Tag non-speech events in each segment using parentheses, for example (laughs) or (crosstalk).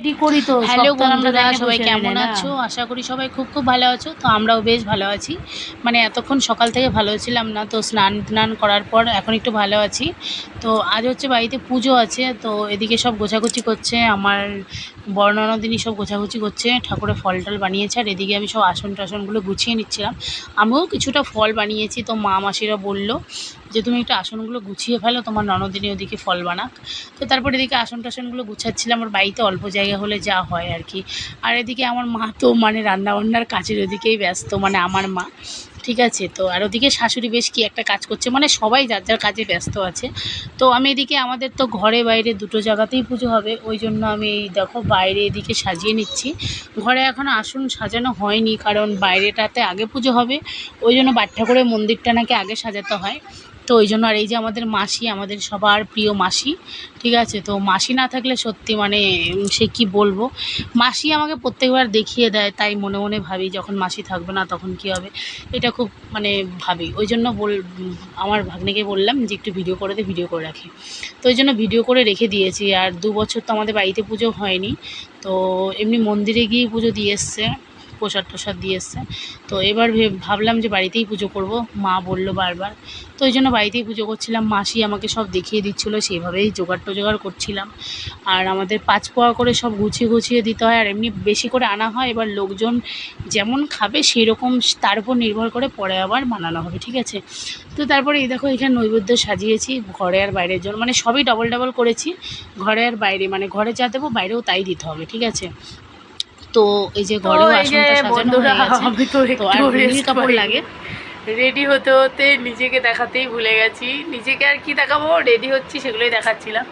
Ready করি তো hello বন্ধুরা সবাই কেমন আছো? আশা করি সবাই খুব খুব ভালো আছো তো আমরাও বেশ ভালো আছি। মানে এতক্ষণ সকাল থেকে ভালো ছিলাম না তো স্নান টান করার পর এখন একটু ভালো আছি। তো আজ হচ্ছে বাড়িতে পুজো আছে, তো এদিকে সব গোছাগুছি করছে, আমার বর্ণনদিনী সব গোছাগুছি করছে, ঠাকুরের ফল টল বানিয়েছে, আর এদিকে আমি সব আসন টাসনগুলো গুছিয়ে নিচ্ছিলাম। আমিও কিছুটা ফল বানিয়েছি, তো মা মাসিরা বলল যে, তুমি একটু আসনগুলো গুছিয়ে ফেলো, তোমার ননদিনী ওদিকে ফল বানাক। তো তারপর এদিকে আসন টাসনগুলো গুছাচ্ছিলাম, আমার বাড়িতে অল্প জায়গা হলে যা হয় আর কি। আর এদিকে আমার মা তো মানে রান্নাবান্নার কাজের ওদিকেই ব্যস্ত মানে আমার মা। ঠিক আছে? তো আর ওদিকে শাশুড়ি বেশ কি একটা কাজ করছে মানে সবাই যার যার কাজে ব্যস্ত আছে। তো আমি এদিকে, আমাদের তো ঘরে বাইরে দুটো জায়গাতেই পুজো হবে, ওই জন্য আমি এই দেখো বাইরে এদিকে সাজিয়ে নিচ্ছি। ঘরে এখনও আসন সাজানো হয়নি, কারণ বাইরেটাতে আগে পুজো হবে, ওই জন্য বাট ঠাকুরের মন্দিরটা নাকি আগে সাজাতে হয়। ওই জন্য আর এই যে আমাদের মাসি, আমাদের সবার প্রিয় মাসি, ঠিক আছে? তো মাসি না থাকলে সত্যি মানে সে কি বলব? মাসি আমাকে প্রত্যেকবার দেখিয়ে দেয়, তাই মনে মনে ভাবি যখন মাসি থাকবে না তখন কি হবে? এটা খুব মানে ভাবি। ওই জন্য বল আমার ভাগ্নেকে বললাম যে একটু ভিডিও করে দে ভিডিও করে রাখি। তো ওই জন্য ভিডিও করে রেখে দিয়েছি। আর দু বছর তো আমাদের বাড়িতে পুজো হয়নি। তো এমনি মন্দিরে গিয়েই পুজো দিয়ে এসছে। প্রসাদ টসাদ দিয়ে এসছে তো এবার ভাবলাম যে বাড়িতেই পুজো করব, মা বলল বারবার। তো ওই জন্য বাড়িতেই পুজো করছিলাম, মাসি আমাকে সব দেখিয়ে দিচ্ছিল, সেইভাবেই জোগাড় টোজোগাড় করছিলাম। আর আমাদের পাঁচ পোয়া করে সব গুছিয়ে গুছিয়ে দিতে হয়, আর এমনি বেশি করে আনা হয়, এবার লোকজন যেমন খাবে সেই রকম তার উপর নির্ভর করে পরে আবার বানানো হবে, ঠিক আছে? তো তারপরে এই দেখো এখানে নৈবেদ্য সাজিয়েছি, ঘরে আর বাইরের জন্য মানে সবই ডবল ডবল করেছি। ঘরে আর বাইরে মানে ঘরে যা দেবো বাইরেও তাই দিতে হবে, ঠিক আছে? তো এই যে ঘরে বন্ধুরা (laughs) আমি তো একটু কাপড় লাগে? রেডি হতে হতে নিজেকে দেখাতেই ভুলে গেছি। নিজেকে আর কি দেখাবো? রেডি হচ্ছি সেগুলোই দেখাচ্ছিলাম।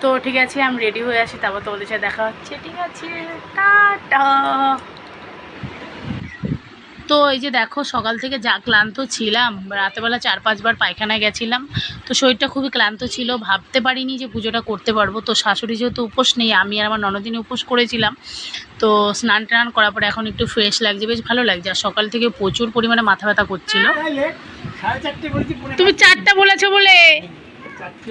তো ঠিক আছে আমি রেডি হয়ে আসি তারপর তোমাদের সাথে দেখা হচ্ছে। ঠিক আছে টাটা! তো এই যে দেখো, সকাল থেকে যা ক্লান্ত ছিলাম, রাতেবেলা চার পাঁচবার পায়খানায় গেছিলাম, তো শরীরটা খুবই ক্লান্ত ছিল, ভাবতে পারিনি যে পুজোটা করতে পারব। তো শাশুড়ি যেহেতু উপোস নেই, আমি আর আমার ননদিনী উপোস করেছিলাম, তো স্নান টান করার পরে এখন একটু ফ্রেশ লাগছে, বেশ ভালো লাগছে। আর সকাল থেকে প্রচুর পরিমাণে মাথা ব্যথা করছিল। তুমি চারটা বলেছ বলে। চারটে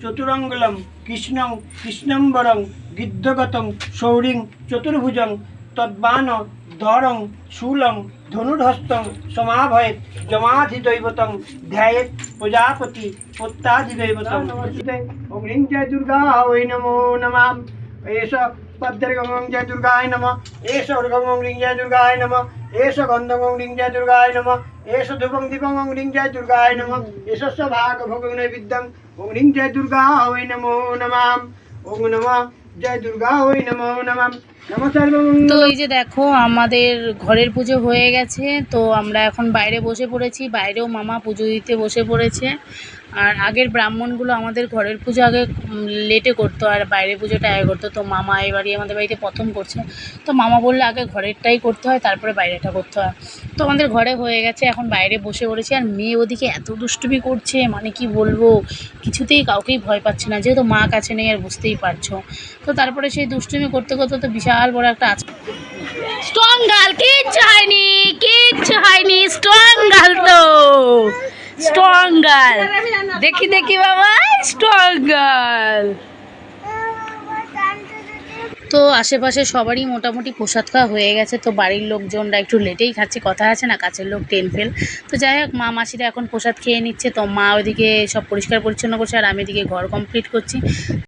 চতুরঙ্গলম কৃষ্ণং কৃষ্ণম্বরং গিদ্ধগতং শৌরিং চতুর্ভুজং তদ্বান ধরং শূলং ধনুর্হস্তং সমাভয়েত জমাধিদৈবতং ধ্যায়েত প্রজাপতি পত্তাধিদৈবতং ওম হ্রিং জয় দুর্গা ওই নমো নমাম এষ নম এষ উর্গং হ্রিং জয় দুর্গায় নম এষ গন্ধং হ্রিং জয় দুর্গায় নম এষ ধূপং দীপং হ্রিং জয় দুর্গায় নম এষস্য ভাগ ভোগ নৈবিদ্যং ওম হ্রিং জয় দুর্গা ওই নমো নমাম ওম নম জয় দুর্গা ওই নমো নমাম নম সর্বং তো এই যে দেখো, আমাদের ঘরের পুজো হয়ে গেছে, তো আমরা এখন বাইরে বসে পড়েছি, বাইরেও মামা পুজো দিতে বসে পড়েছে। আর আগের ব্রাহ্মণগুলো আমাদের ঘরের পুজো আগে লেটে করতো, আর বাইরের পুজোটা আগে করতো। তো মামা এবারই আমাদের বাড়িতে প্রথম করছে। তো মামা বলল, আগে ঘরেরটাই করতে হয়, তারপরে বাইরেটা করতে হয়। তো আমাদের ঘরে হয়ে গেছে, এখন বাইরে বসে পড়েছি। আর মেয়ে ওদিকে এত দুষ্টুমি করছে মানে কি বলব, কিছুতেই কাউকেই ভয় পাচ্ছে না। যেহেতু মা কাছে নেই, আর বুঝতেই পারছ। তো তারপরে সেই দুষ্টুমি করতে করতে তো বিশাল বড় একটা আচ স্ট্রং গার্ল কিচ্ছু হয়নি কিচ্ছু হয়নি, স্ট্রং গার্ল তো। স্ট্রং গার্ল দেখি দেখি বাবা, স্ট্রং গার্ল তো আশেপাশে সবারই মোটামুটি প্রসাদ খাওয়া হয়ে গেছে, তো বাড়ির লোকজনরা একটু লেটেই খাচ্ছে, কথা আছে না, কাছের লোক টেন ফেল। তো যাই হোক, মা মাসিরা এখন প্রসাদ খেয়ে নিচ্ছে, তো মা ওইদিকে সব পরিষ্কার পরিচ্ছন্ন করছে, আর আমি এদিকে ঘর কমপ্লিট করছি।